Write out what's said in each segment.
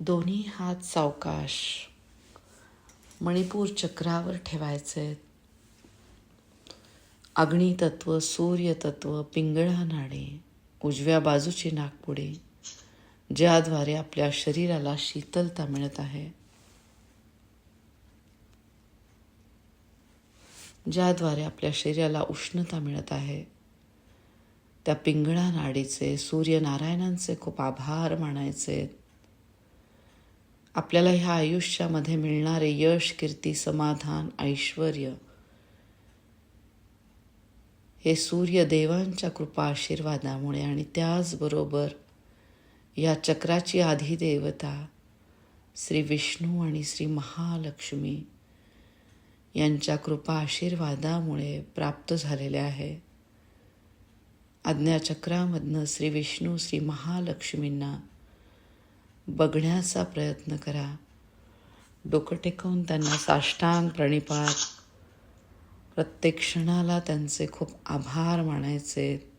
दोन्ही हात सावकाश. मणिपूर चक्रावर ठेवायचे. अग्नितत्व सूर्यतत्व पिंगळा नाडी उजव्या बाजूची नागपुडी ज्याद्वारे आपल्या शरीराला शीतलता मिळत आहे. ज्याद्वारे आपल्या शरीराला उष्णता मिळत आहे. त्या पिंगळा नाडीचे सूर्यनारायणांचे खूप आभार मानायचे. आपल्याला ह्या आयुष्यामध्ये मिळणारे यश कीर्ती समाधान ऐश्वर हे सूर्यदेवांच्या कृपा आशीर्वादामुळे आणि त्याचबरोबर या चक्राची आधी देवता श्री विष्णू आणि श्री महालक्ष्मी यांच्या कृपा आशीर्वादामुळे प्राप्त झालेले आहे. आज्ञाचक्रामधनं श्री विष्णू श्री महालक्ष्मींना बघण्याचा प्रयत्न करा. डोकं टेकवून त्यांना साष्टांग प्रणिपात. प्रत्येक क्षणाला त्यांचे खूप आभार मानायचे.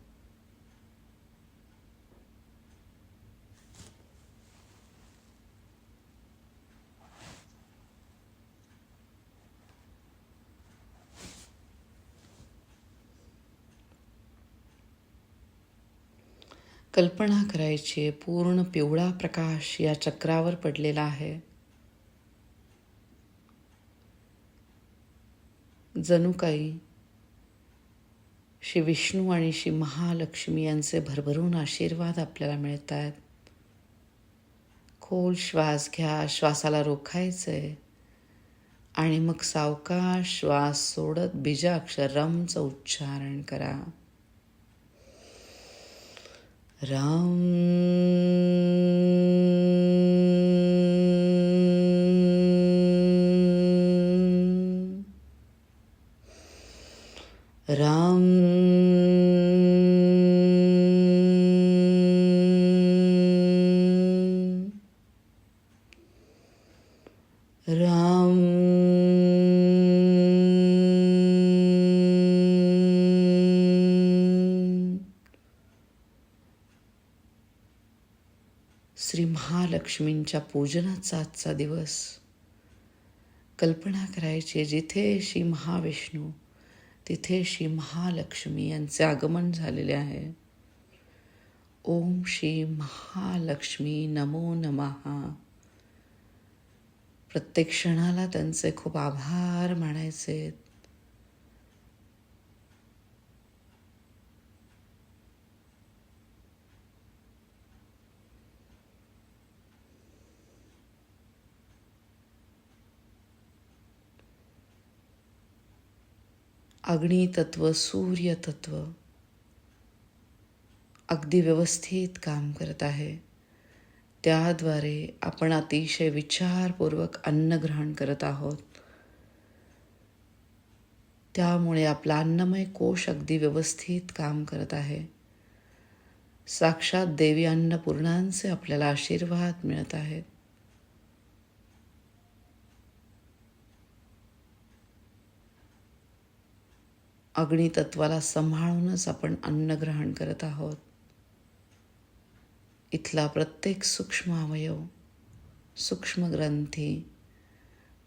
कल्पना करायची पूर्ण पिवळा प्रकाश या चक्रावर पडलेला आहे. जणू काही श्री विष्णू आणि श्री महालक्ष्मी यांचे भरभरून आशीर्वाद आपल्याला मिळत आहेत. खोल श्वास घ्या श्वासाला रोखायचंय. आणि मग सावकाश श्वास सोडत बीजाक्षरमचं उच्चारण करा. राम लक्ष्मींच्या पूजनाचा आजचा दिवस. कल्पना करायची जिथे श्री महाविष्णू तिथे श्री महालक्ष्मी यांचे आगमन झालेले आहे. ओम श्री महालक्ष्मी नमो नमहा. प्रत्येक क्षणाला त्यांचे खूप आभार मानायचे अग्नितत्व सूर्यतत्व अगदी व्यवस्थित काम करत आहे. त्याद्वारे आपण अतिशय विचारपूर्वक अन्न ग्रहण करत आहोत. त्यामुळे आपला अन्नमय कोश अगदी व्यवस्थित काम करत आहे. साक्षात देवी अन्नपूर्णांचे आपल्याला आशीर्वाद मिळत आहेत. अग्नितत्वाला सांभाळूनच आपण अन्न ग्रहण करत आहोत. इथला प्रत्येक सूक्ष्म अवयव सूक्ष्म ग्रंथी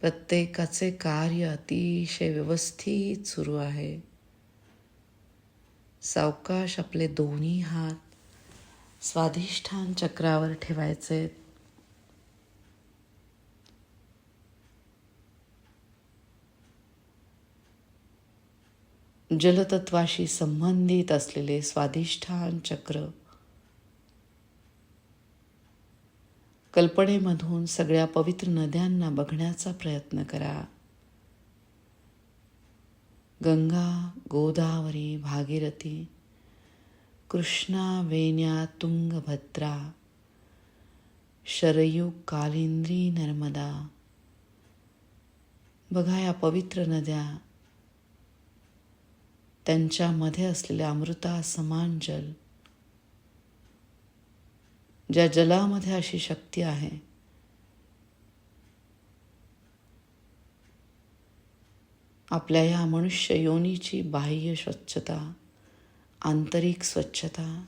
प्रत्येकाचे कार्य अतिशय व्यवस्थित सुरू आहे. सावकाश आपले दोन्ही हात स्वाधिष्ठान चक्रावर ठेवायचे जलतत्वाशी संबंधित असलेले स्वाधिष्ठान चक्र. कल्पनेमधून सगळ्या पवित्र नद्यांना बघण्याचा प्रयत्न करा. गंगा गोदावरी भागीरथी कृष्णा वेण्या तुंगभद्रा शरयू कालिंद्री नर्मदा. बघा या पवित्र नद्या त्यांच्यामध्ये असलेले अमृता समान जल ज्या जलामध्ये अशी शक्ती आहे आपल्या या मनुष्य योनीची बाह्य स्वच्छता आंतरिक स्वच्छता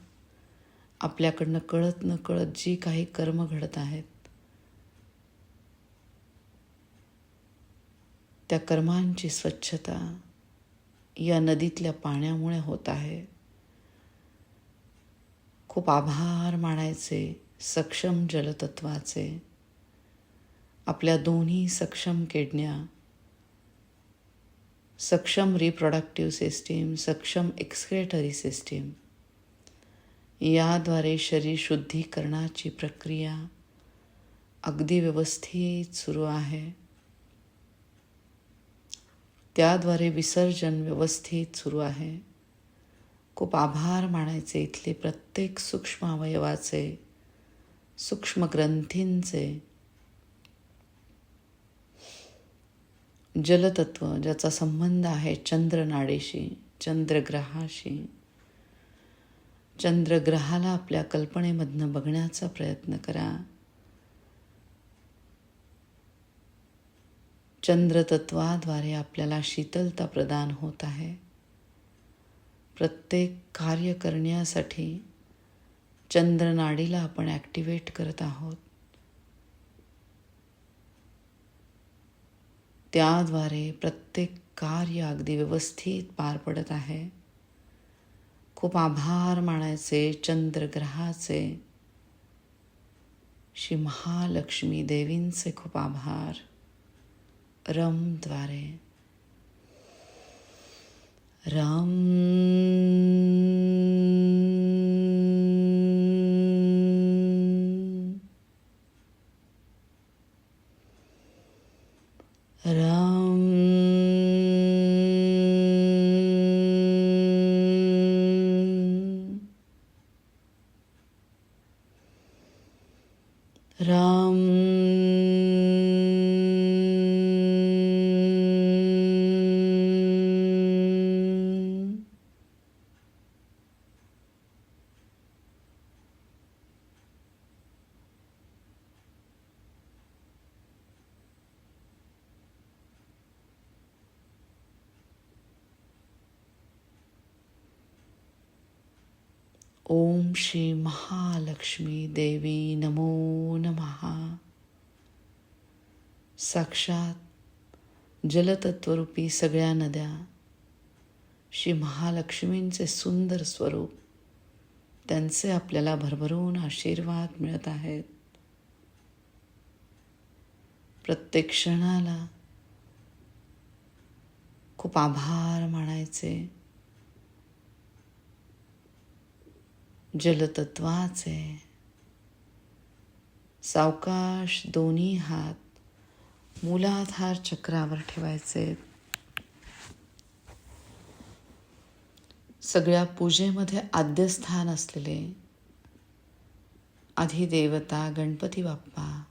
आपल्याकडनं कळत न कळत जी काही कर्म घडत आहेत त्या कर्मांची स्वच्छता या नदीतल्या पाण्यामुळे होत आहे. खूप आभार मानायचे सक्षम जलतत्वाचे. आपल्या दोन्ही सक्षम किडण्या सक्षम रिप्रोडक्टिव्ह सिस्टीम सक्षम एक्सक्रेटरी सिस्टीम याद्वारे शरीर शुद्धीकरणाची प्रक्रिया अगदी व्यवस्थित सुरू आहे. त्याद्वारे विसर्जन व्यवस्थित सुरू आहे. खूप आभार मानायचे इथले प्रत्येक सूक्ष्म अवयवाचे सूक्ष्म ग्रंथींचे जलतत्व ज्याचा संबंध आहे चंद्रनाडीशी चंद्रग्रहाशी. चंद्रग्रहाला आपल्या कल्पनेमधनं बघण्याचा प्रयत्न करा. चंद्रतत्वाद्वारे आपल्याला शीतलता प्रदान होत आहे. प्रत्येक कार्य करण्यासाठी चंद्रनाडीला आपण ॲक्टिवेट करत आहोत. त्याद्वारे प्रत्येक कार्य अगदी व्यवस्थित पार पडत आहे. खूप आभार मानायचे चंद्रग्रहाचे. श्री महालक्ष्मी देवींचे खूप आभार. रमद्वारे रम रम श्री महालक्ष्मी देवी नमो नमहा साक्षात जलतत्वरूपी सगळ्या नद्या श्री महालक्ष्मींचे सुंदर स्वरूप त्यांचे आपल्याला भरभरून आशीर्वाद मिळत आहेत. प्रत्येक क्षणाला खूप आभार मानायचे. जलतत्वाचे सावकाश दोन्ही हात मूलाधार चक्रावर ठेवायचे. सगळ्या पूजेमध्ये आद्यस्थान असलेले आधी देवता गणपती बाप्पा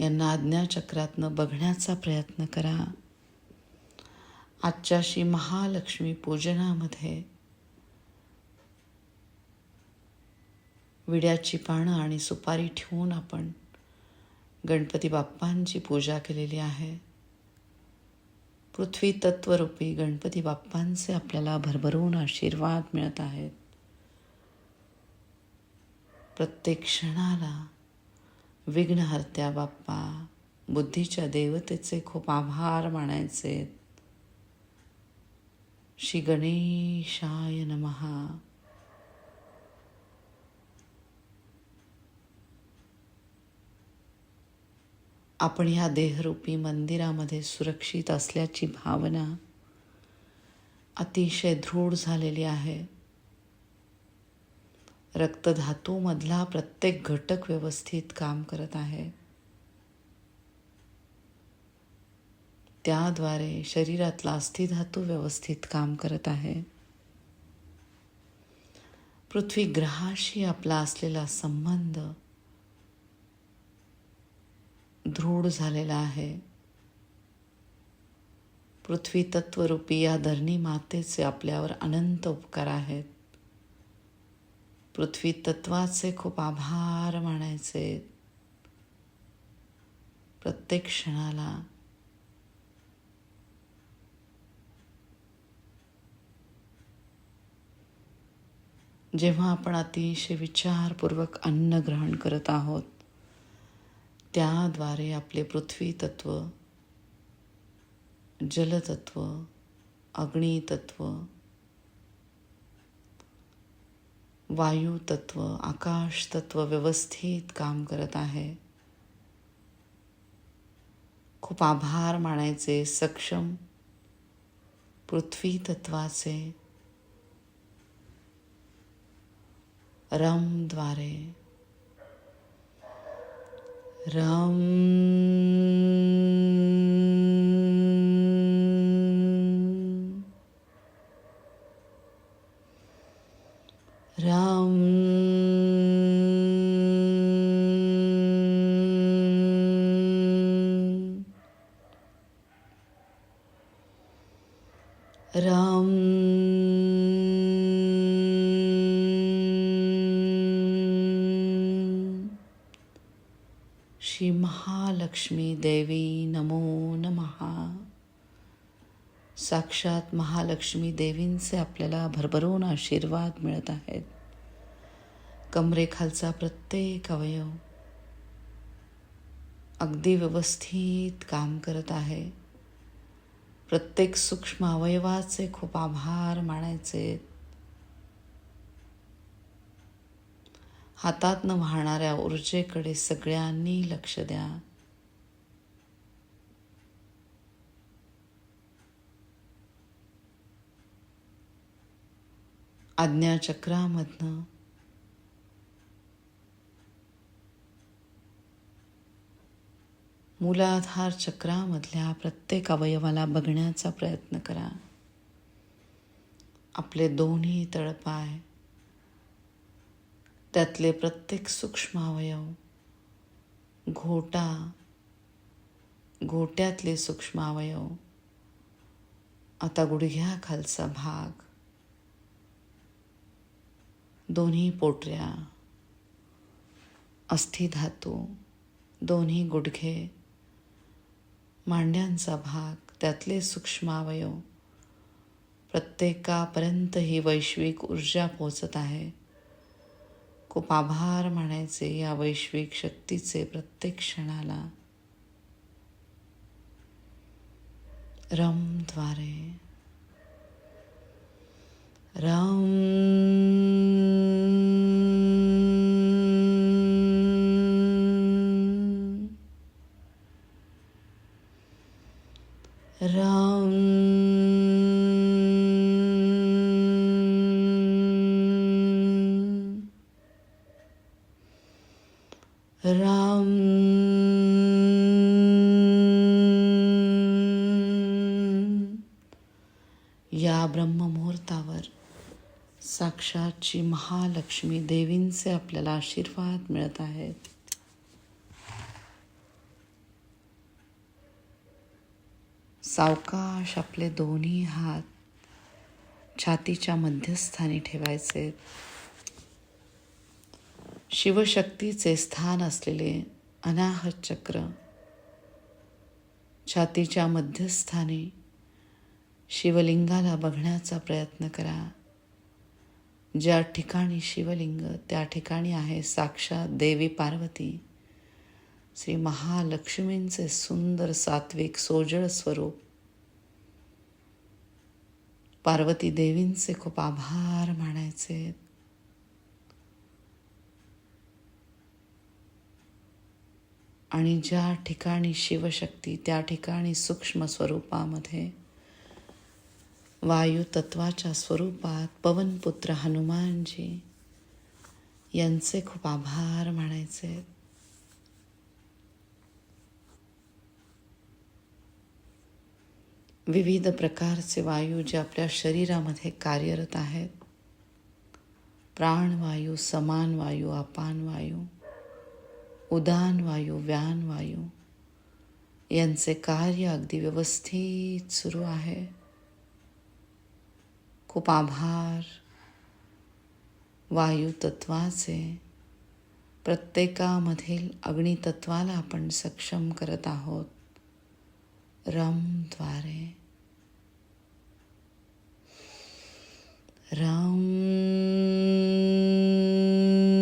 यांना आज्ञाचक्रातनं बघण्याचा प्रयत्न करा. आजच्याशी महालक्ष्मी पूजनामध्ये विड्याची पानं आणि सुपारी ठेवून आपण गणपती बाप्पांची पूजा केलेली आहे. पृथ्वी तत्वरूपी गणपती बाप्पांचे आपल्याला भरभरून आशीर्वाद मिळत आहेत. प्रत्येक क्षणाला विघ्नहर्त्या बाप्पा बुद्धीच्या देवतेचे खूप आभार मानायचे श्री गणेशाय नमहा आपण ह्या देहरूपी मंदिरामध्ये सुरक्षित असल्याची भावना अतिशय दृढ झालेली आहे. रक्तधातूमधला प्रत्येक घटक व्यवस्थित काम करत आहे. त्याद्वारे शरीरातला अस्थिधातू व्यवस्थित काम करत आहे. पृथ्वी ग्रहाशी आपला असलेला संबंध दृढ झालेला आहे. पृथ्वी तत्वरूपी या धरणी मातेचे आपल्यावर अनंत उपकार आहेत. पृथ्वी तत्वाचे खूप आभार मानायचे प्रत्येक क्षणाला जेव्हा आपण अतिशय विचारपूर्वक अन्न ग्रहण करत आहोत त्याद्वारे आपले पृथ्वी तत्व जलतत्व अग्नितत्व वायू तत्व आकाश तत्व व्यवस्थित काम करत आहे. खूप आभार मानायचे सक्षम पृथ्वी तत्वाचे रमद्वारे. रम देवी नमो नमहा साक्षात महालक्ष्मी देवींचे आपल्याला भरभरून आशीर्वाद मिळत आहेत. कमरेखालचा प्रत्येक अवयव अगदी व्यवस्थित काम करत आहे. प्रत्येक सूक्ष्म अवयवाचे खूप आभार मानायचे. हातातनं वाहणाऱ्या ऊर्जेकडे सगळ्यांनी लक्ष द्या. आज्ञाचक्रामधनं. मूलाधार चक्रामधल्या प्रत्येक अवयवाला बघण्याचा प्रयत्न करा. आपले दोन्ही तळपाय त्यातले प्रत्येक सूक्ष्म अवयव घोटा घोट्यातले सूक्ष्म अवयव आता गुडघ्या खालचा भाग दोन्ही पोटऱ्या अस्थिधातू दोन्ही गुडघे मांड्यांचा भाग त्यातले सूक्ष्मावयव प्रत्येकापर्यंत ही वैश्विक ऊर्जा पोचत आहे. खूप आभार मानायचे या वैश्विक शक्तीचे प्रत्येक क्षणाला. रमद्वारे रम या ब्रह्ममुहूर्तावर. साक्षातची महालक्ष्मी देवींचे आपल्याला आशीर्वाद मिळत आहेत. सावकाश आपले दोन्ही हात छातीच्या मध्यस्थानी ठेवायचे. शिवशक्तीचे स्थान असलेले अनाहत चक्र छातीच्या मध्यस्थानी शिवलिंगाला बघण्याचा प्रयत्न करा. ज्या ठिकाणी शिवलिंग त्या ठिकाणी आहे साक्षात देवी पार्वती. श्री महालक्ष्मींचे सुंदर सात्विक सोजळ स्वरूप. पार्वती देवींचे खूप आभार मानायचे. आणि ज्या ठिकाणी शिवशक्ती त्या ठिकाणी सूक्ष्म स्वरूपामध्ये वायुतत्वाच्या स्वरूपात पवनपुत्र हनुमानजी यांचे खूप आभार मानायचे. विविध प्रकारचे वायू जे आपल्या शरीरामध्ये कार्यरत आहेत. प्राणवायू समान वायू अपान वायू उदान वायू व्यान वायू यांचे कार्य अगदी व्यवस्थित सुरू आहे. खूप आभार. वायुतत्वाचे प्रत्येकामधील अग्नितत्वाला आपण सक्षम करत आहोत. रमद्वारे रम रम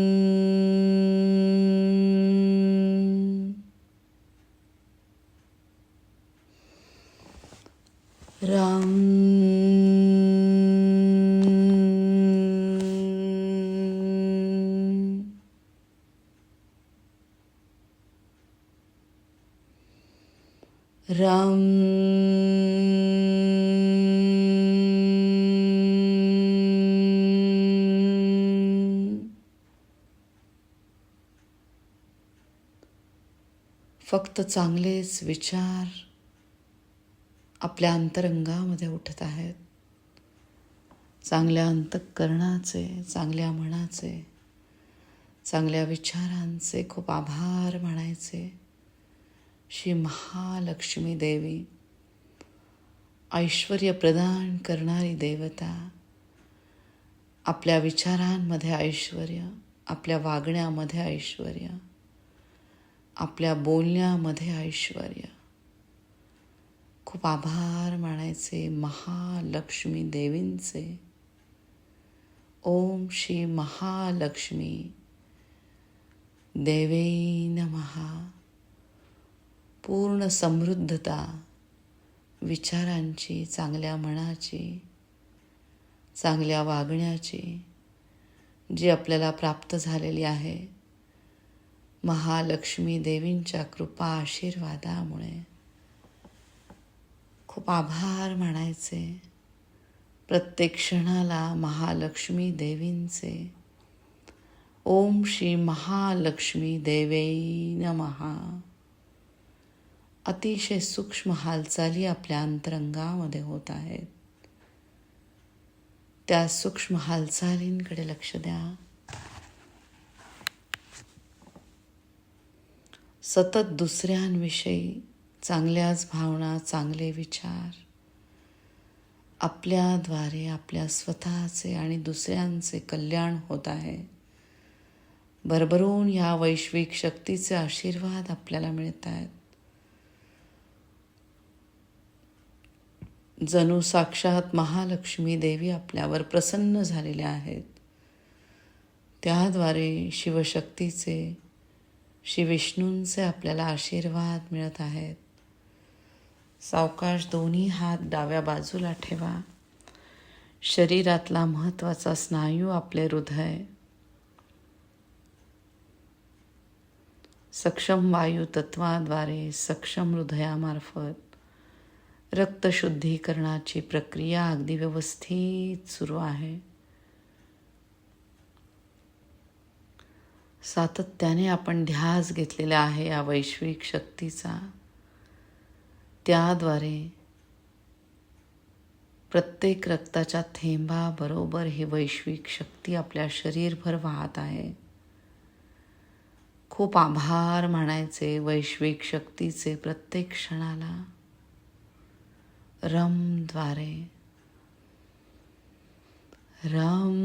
फक्त चांगलेच विचार आपल्या अंतरंगामध्ये उठत आहेत. चांगल्या अंतःकरणाचे चांगल्या मनाचे चांगल्या विचारांचे खूप आभार म्हणायचे श्री महालक्ष्मी देवी ऐश्वर प्रदान करणारी देवता आपल्या विचारांमध्ये ऐश्वर आपल्या वागण्यामध्ये ऐश्वर आपल्या बोलण्यामध्ये ऐश्वर. खूप आभार मानायचे महालक्ष्मी देवींचे. ओम श्री महालक्ष्मी. देवे नमहा पूर्ण समृद्धता विचारांची चांगल्या मनाची चांगल्या वागण्याची जी आपल्याला प्राप्त झालेली आहे. महालक्ष्मी देवींच्या कृपा आशीर्वादामुळे. खूप आभार मानायचे प्रत्येक क्षणाला महालक्ष्मी देवींचे. ओम श्री महालक्ष्मी देवे नमहा अतिशय सूक्ष्म हालचाली आपल्या अंतरंगामध्ये होत आहेत. त्या सूक्ष्म हालचालींकडे लक्ष द्या. सतत दुसऱ्यांविषयी चांगल्याच भावना चांगले विचार. आपल्याद्वारे आपल्या स्वतःचे आणि दुसऱ्यांचे कल्याण होत आहे. भरभरून ह्या वैश्विक शक्तीचे आशीर्वाद आपल्याला मिळत आहेत. जणू साक्षात महालक्ष्मी देवी आपल्यावर प्रसन्न झालेल्या आहेत. त्याद्वारे शिवशक्तीचे श्री विष्णूंचे आपल्याला आशीर्वाद मिळत आहेत. सावकाश दोन्ही हात डाव्या बाजूला ठेवा. शरीरातला महत्त्वाचा स्नायू आपले हृदय. सक्षम वायू तत्वाद्वारे सक्षम हृदयामार्फत रक्तशुद्धीकरणाची प्रक्रिया अगदी व्यवस्थित सुरू आहे. सातत्याने आपण ध्यास घेतलेला आहे या वैश्विक शक्तीचा. त्याद्वारे प्रत्येक रक्ताच्या थेंबाबरोबर ही वैश्विक शक्ती आपल्या शरीरभर वाहत आहे. खूप आभार मानायचे वैश्विक शक्तीचे प्रत्येक क्षणाला. रमद्वारे रम.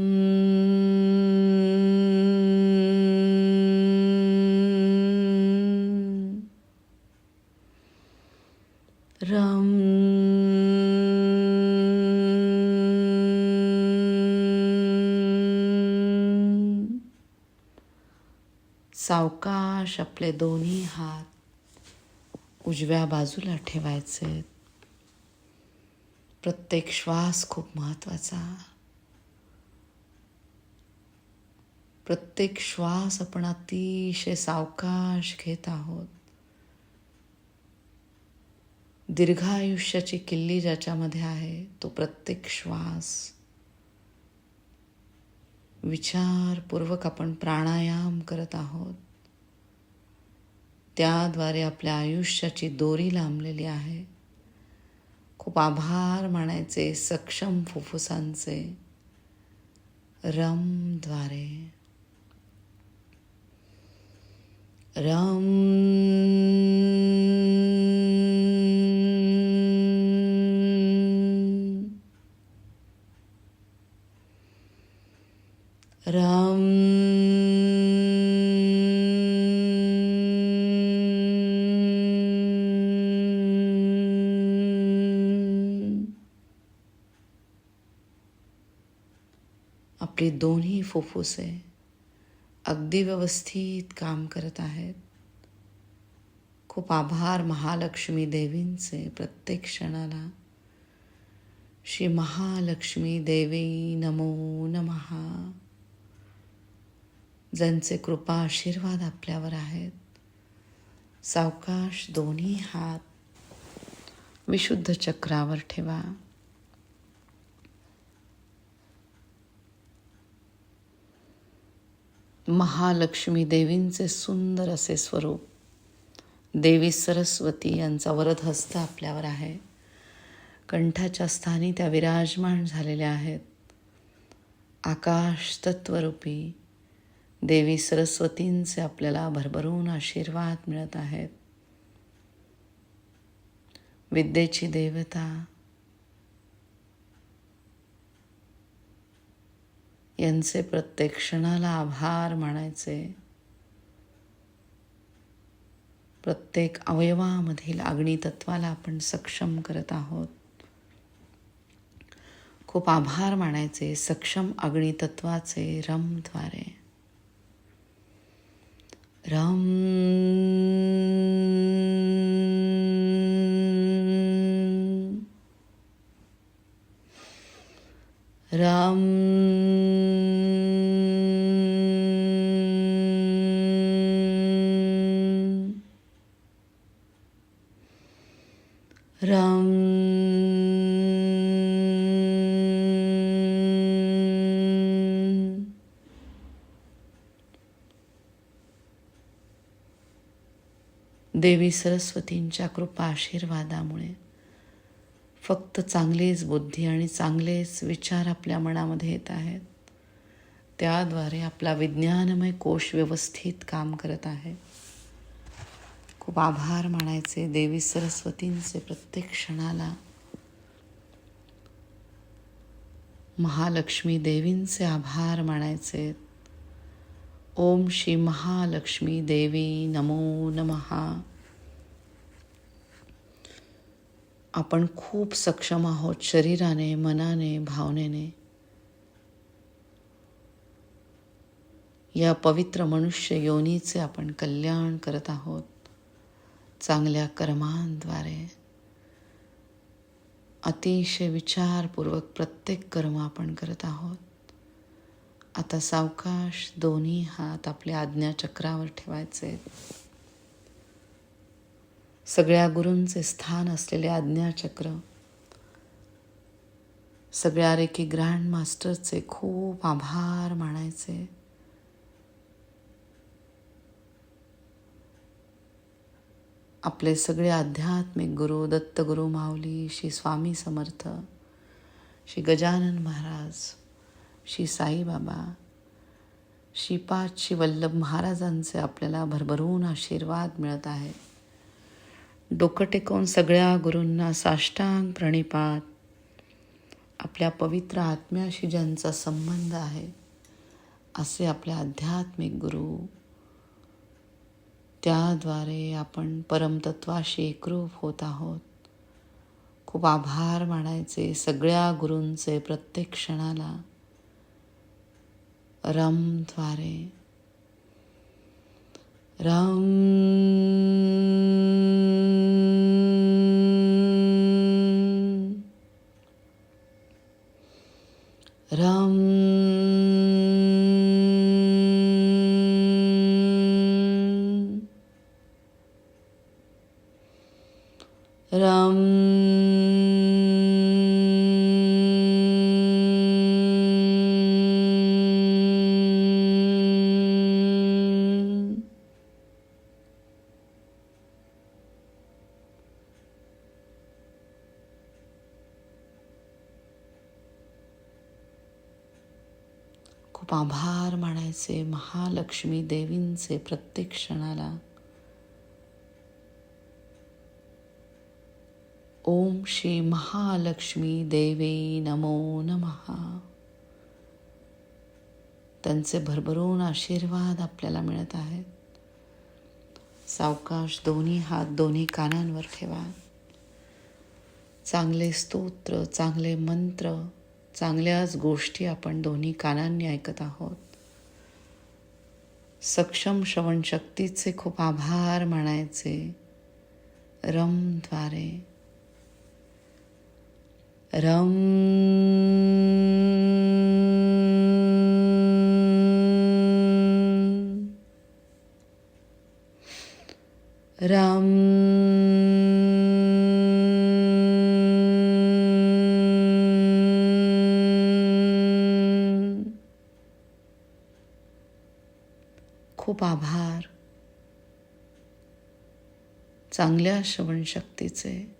रम सावकाश आपले दोन्ही हात उजव्या बाजूला ठेवायचे. प्रत्येक श्वास खूप महत्त्वाचा. प्रत्येक श्वास आपण अतिशय सावकाश घेत आहोत. दीर्घायुष्याची किल्ली ज्याच्यामध्ये आहे तो प्रत्येक श्वास विचारपूर्वक आपण प्राणायाम करत आहोत. त्याद्वारे आपल्या आयुष्याची दोरी लांबलेली आहे. खूप आभार मानायचे सक्षम फुफ्फुसांचे रमद्वारे. रम रम। आपली दोन्ही फुफ्फुसे अगदी व्यवस्थित काम करत आहेत खूप आभार महालक्ष्मी देवींचे प्रत्येक क्षणाला। श्री महालक्ष्मी देवी नमो नमहा ज्यांचे कृपा आशीर्वाद आपल्यावर आहेत. सावकाश दोन्ही हात विशुद्ध चक्रावर ठेवा. महालक्ष्मी देवींचे सुंदर असे स्वरूप देवी सरस्वती यांचा वरद हस्त आपल्यावर आहे. कंठाच्या स्थानी त्या विराजमान झालेल्या आहेत. आकाश तत्वरूपी देवी सरस्वतींचे आपल्याला भरभरून आशीर्वाद मिळत आहेत. विद्येची देवता यांचे प्रत्येक क्षणाला आभार मानायचे. प्रत्येक अवयवामधील अग्नितत्वाला आपण सक्षम करत आहोत. खूप आभार मानायचे सक्षम अग्नितत्वाचे रमद्वारे. रम राम राम देवी सरस्वतींच्या कृपा आशीर्वादामुळे. फक्त चांगलीच बुद्धी आणि चांगलेच विचार आपल्या मनामध्ये येत आहेत. त्याद्वारे आपला विज्ञानमय कोश व्यवस्थित काम करत आहे. खूप आभार मानायचे देवी सरस्वतींचे प्रत्येक क्षणाला. महालक्ष्मी देवींचे आभार मानायचे. ओम श्री महालक्ष्मी देवी नमो नमहा. आपण खूप सक्षम आहोत शरीराने मनाने भावनेने. या पवित्र मनुष्य योनीचे आपण कल्याण करत आहोत. चांगल्या कर्मांद्वारे. अतिशय विचारपूर्वक प्रत्येक कर्म आपण करत आहोत. आता सावकाश दोन्ही हात आपल्या आज्ञाचक्रावर ठेवायचे सगळ्या गुरूंचे स्थान असलेले आज्ञाचक्र सगळ्या रेकी ग्रँड मास्टरचे खूप आभार मानायचे. आपले सगळे आध्यात्मिक गुरु दत्तगुरु माऊली श्री स्वामी समर्थ श्री गजानन महाराज श्री साईबाबा श्रीपाद श्री वल्लभ महाराजांचे आपल्याला भरभरून आशीर्वाद मिळत आहे. डोकं टेकवून सगळ्या गुरूंना साष्टांग प्रणिपात. आपल्या पवित्र आत्म्याशी ज्यांचा संबंध आहे असे आपल्या आध्यात्मिक गुरु. त्याद्वारे आपण परमतत्वाशी एकरूप होत आहोत. खूप आभार मानायचे सगळ्या गुरूंचे प्रत्येक क्षणाला. रमद्वारे रम रम खूप आभार मानायचे महालक्ष्मी देवींचे प्रत्येक क्षणाला. ओम श्री महालक्ष्मी देवे नमो नमहा त्यांचे भरभरून आशीर्वाद आपल्याला मिळत आहेत. सावकाश दोन्ही हात दोन्ही कानांवर ठेवा. चांगले स्तोत्र चांगले मंत्र चांगल्याच गोष्टी आपण दोन्ही कानांनी ऐकत आहोत. सक्षम श्रवणशक्तीचे खूप आभार मानायचे. रमद्वारे रम. रम. खूप आभार. चांगल्या श्रवणशक्तीचे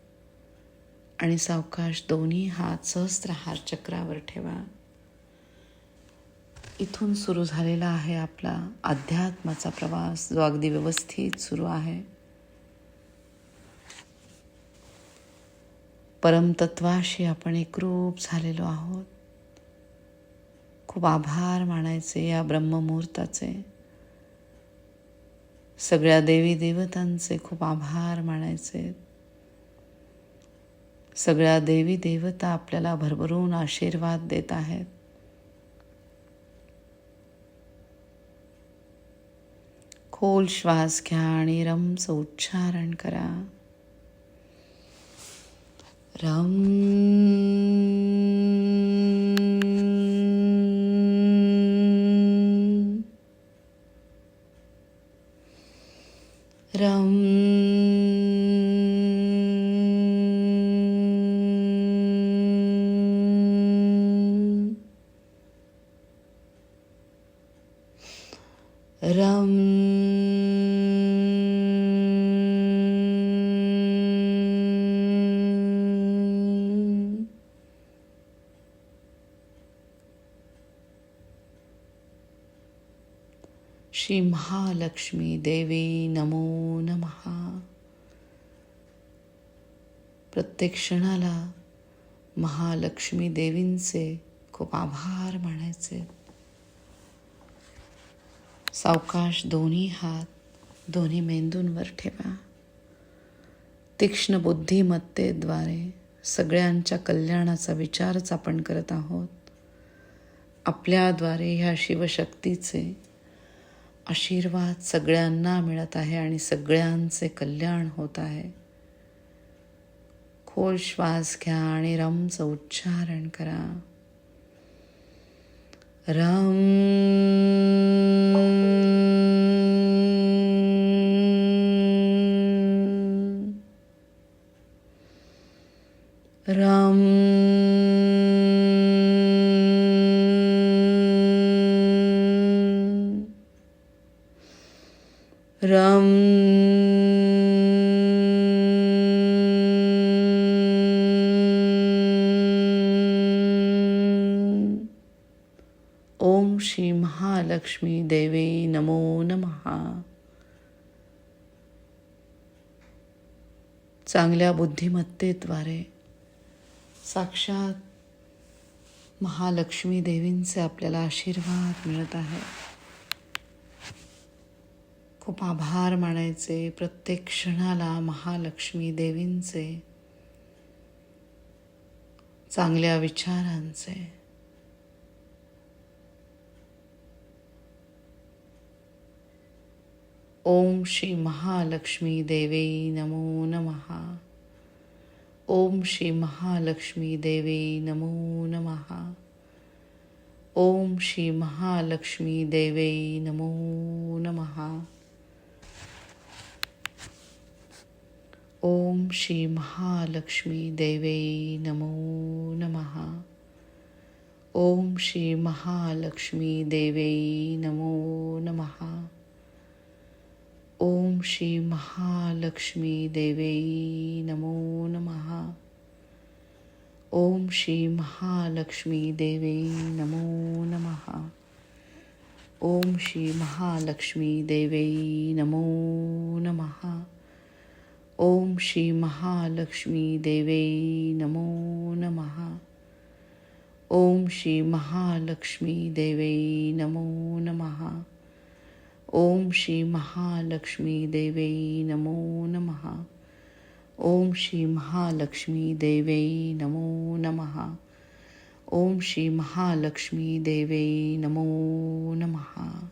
आणि सावकाश दोन्ही हात सहस्त्रहार चक्रावर ठेवा. इथून सुरू झालेला आहे आपला अध्यात्माचा प्रवास. जो अगदी व्यवस्थित सुरू आहे. परमतत्वाशी आपण एकरूप झालेलो आहोत. खूप आभार मानायचे या ब्रह्ममुहूर्ताचे. सगळ्या देवी देवतांचे खूप आभार मानायचे. सगळ्या देवी देवता आपल्याला भरभरून आशीर्वाद देत आहेत. खोल श्वास घ्या आणि रमचं उच्चारण करा. रम लक्ष्मी देवी नमो नमहा प्रत्येक क्षणाला महालक्ष्मी देवींचे खूप आभार मानायचे. सावकाश दोन्ही हात दोन्ही मेंदूंवर ठेवा. तीक्ष्ण बुद्धिमत्तेद्वारे सगळ्यांच्या कल्याणाचा विचारच आपण करत आहोत. आपल्याद्वारे ह्या शिवशक्तीचे आशीर्वाद सगळ्यांना मिळत आहे आणि सगळ्यांचे कल्याण होत आहे. खोल श्वास घ्या आणि रमचं उच्चारण करा. रम रम श्री महालक्ष्मी देवी नमो नमहा चांगल्या बुद्धिमत्तेद्वारे साक्षात महालक्ष्मी देवींचे आपल्याला आशीर्वाद मिळत आहे. खूप आभार मानायचे प्रत्येक क्षणाला महालक्ष्मी देवींचे चांगल्या विचारांचे. ओम श्री महालक्ष्मी देवे नमो नमहा ओम श्री महालक्ष्मी देवे नमो नमहा ओम श्री महालक्ष्मी देवे नमो नमहा ओम श्री महालक्ष्मी देवे नमो नमहा ओम श्री महालक्ष्मी देवे नमो नमहा ओम श्री महालक्ष्मी देवी नमो नमहा ओम श्री महालक्ष्मी देवी नमो नमहा ओम श्री महालक्ष्मी देवी नमो नमहा ओम श्री महालक्ष्मी देवी नमो नमहा ओम श्री महालक्ष्मी देवी नमो नमहा ओम श्री महालक्ष्मी देवी नमो नमः। ओम श्री महालक्ष्मी देवी नमो नमः। ओम श्री महालक्ष्मी देवी नमो नमः।